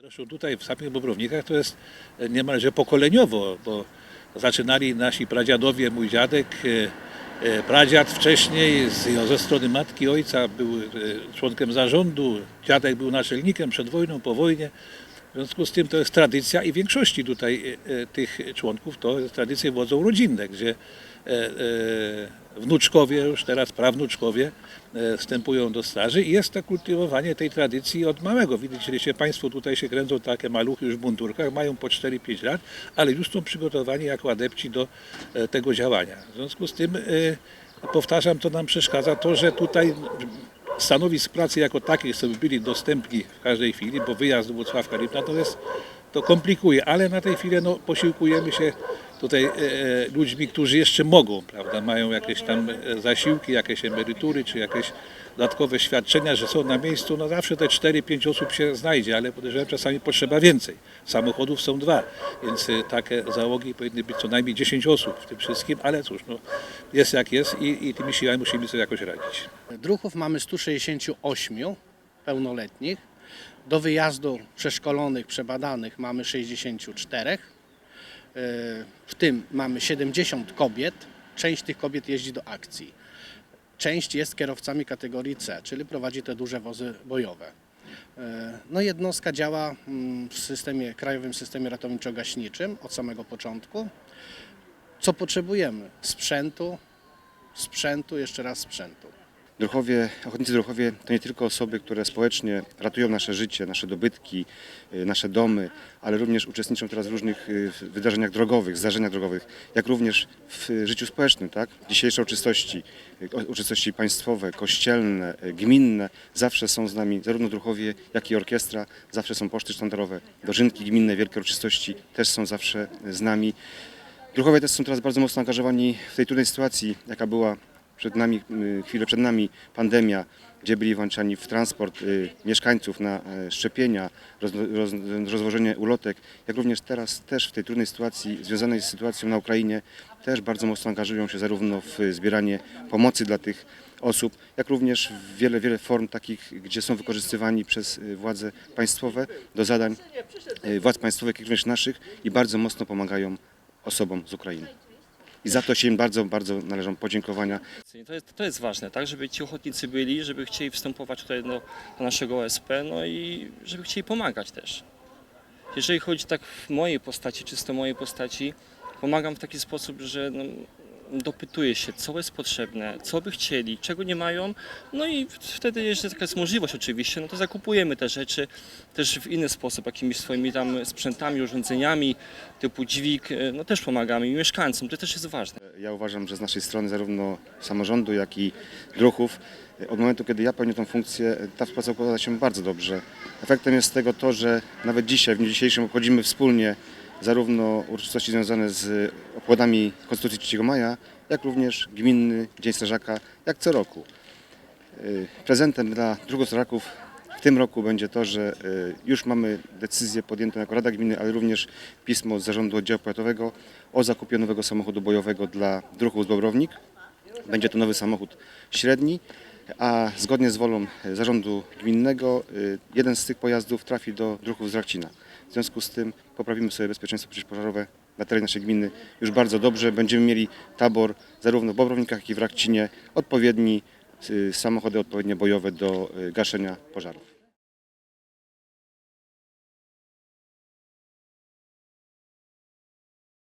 Zresztą tutaj w samych Bobrownikach to jest niemalże pokoleniowo, bo zaczynali nasi pradziadowie, mój dziadek, e, e, pradziad wcześniej z, ze strony matki ojca był e, członkiem zarządu, dziadek był naczelnikiem przed wojną, po wojnie. W związku z tym to jest tradycja i większości tutaj e, e, tych członków to tradycje wodzą rodzinne, gdzie e, e, wnuczkowie, już teraz prawnuczkowie e, wstępują do straży i jest to kultywowanie tej tradycji od małego. Widzicie Państwo tutaj się kręcą takie maluchy już w mundurkach, mają po 4-5 lat, ale już są przygotowani jako adepci do e, tego działania. W związku z tym e, powtarzam, to nam przeszkadza to, że tutaj stanowisk pracy jako takich sobie byli dostępni w każdej chwili, bo wyjazd do Włocławka Lipna to jest, to komplikuje, ale na tej chwili no, posiłkujemy się tutaj e, e, ludźmi, którzy jeszcze mogą, prawda, mają jakieś tam e, zasiłki, jakieś emerytury, czy jakieś dodatkowe świadczenia, że są na miejscu, no zawsze te 4-5 osób się znajdzie, ale podejrzewam, czasami potrzeba więcej. Samochodów są dwa, więc takie załogi powinny być co najmniej 10 osób w tym wszystkim, ale cóż, no, jest jak jest i, i tymi siłami musimy sobie jakoś radzić. Druhów mamy 168 pełnoletnich. Do wyjazdu przeszkolonych, przebadanych mamy 64. W tym mamy 70 kobiet. Część tych kobiet jeździ do akcji. Część jest kierowcami kategorii C, czyli prowadzi te duże wozy bojowe. E, No jednostka działa mm, w systemie, krajowym systemie ratowniczo-gaśniczym od samego początku. Co potrzebujemy? Sprzętu, sprzętu, jeszcze raz sprzętu. Druchowie, ochotnicy druchowie to nie tylko osoby, które społecznie ratują nasze życie, nasze dobytki, y, nasze domy, ale również uczestniczą teraz w różnych y, wydarzeniach drogowych, zdarzeniach drogowych, jak również w y, życiu społecznym. Tak? Dzisiejsze uczcistości, o- uczcistości państwowe, kościelne, gminne, zawsze są z nami, zarówno druchowie, jak i orkiestra, zawsze są poczty sztandarowe, dożynki gminne, wielkie uroczystości też są zawsze z nami. Druchowie też są teraz bardzo mocno angażowani w tej trudnej sytuacji, jaka była przed nami, y, chwilę przed nami pandemia, gdzie byli włączani w transport y, mieszkańców na e, szczepienia, roz, roz, ulotek, jak również teraz też w tej trudnej sytuacji związanej z sytuacją na Ukrainie też bardzo mocno angażują się zarówno w zbieranie pomocy dla tych osób, jak również w wiele, wiele form takich, gdzie są wykorzystywani przez y, władze państwowe do zadań władz państwowych, jak również naszych i bardzo mocno pomagają osobom z Ukrainy. I za to się im bardzo, bardzo należą podziękowania. To jest, to jest ważne, tak, żeby ci ochotnicy byli, żeby chcieli wstępować tutaj do, do naszego OSP, no i żeby chcieli pomagać też. Jeżeli chodzi tak w mojej postaci, czysto mojej postaci, pomagam w taki sposób, że no, dopytuję się, co jest potrzebne, co by chcieli, czego nie mają, no i wtedy, jeżeli taka jest możliwość oczywiście, no to zakupujemy te rzeczy też w inny sposób, jakimiś swoimi tam sprzętami, urządzeniami, typu dźwig, no też pomagamy mieszkańcom, to też jest ważne. Ja uważam, że z naszej strony zarówno samorządu, jak i druhów, od momentu, kiedy ja pełnię tą funkcję, ta współpraca układa się bardzo dobrze. Efektem jest tego to, że nawet dzisiaj, w dniu dzisiejszym obchodzimy wspólnie zarówno uroczystości związane z obchodami Konstytucji 3 maja, jak również gminny Dzień Strażaka, jak co roku. Y, Prezentem dla drugostrażaków w tym roku będzie to, że y, już mamy decyzję podjętą jako Rada Gminy, ale również pismo z Zarządu Oddziału Powiatowego o zakupie nowego samochodu bojowego dla druhów z Bobrownik. Będzie to nowy samochód średni, a zgodnie z wolą Zarządu Gminnego y, jeden z tych pojazdów trafi do druhów z Rachcina. W związku z tym poprawimy sobie bezpieczeństwo przeciwpożarowe na terenie naszej gminy już bardzo dobrze. Będziemy mieli tabor zarówno w Bobrownikach, jak i w Rachcinie, odpowiedni y, samochody odpowiednio bojowe do y, gaszenia pożarów.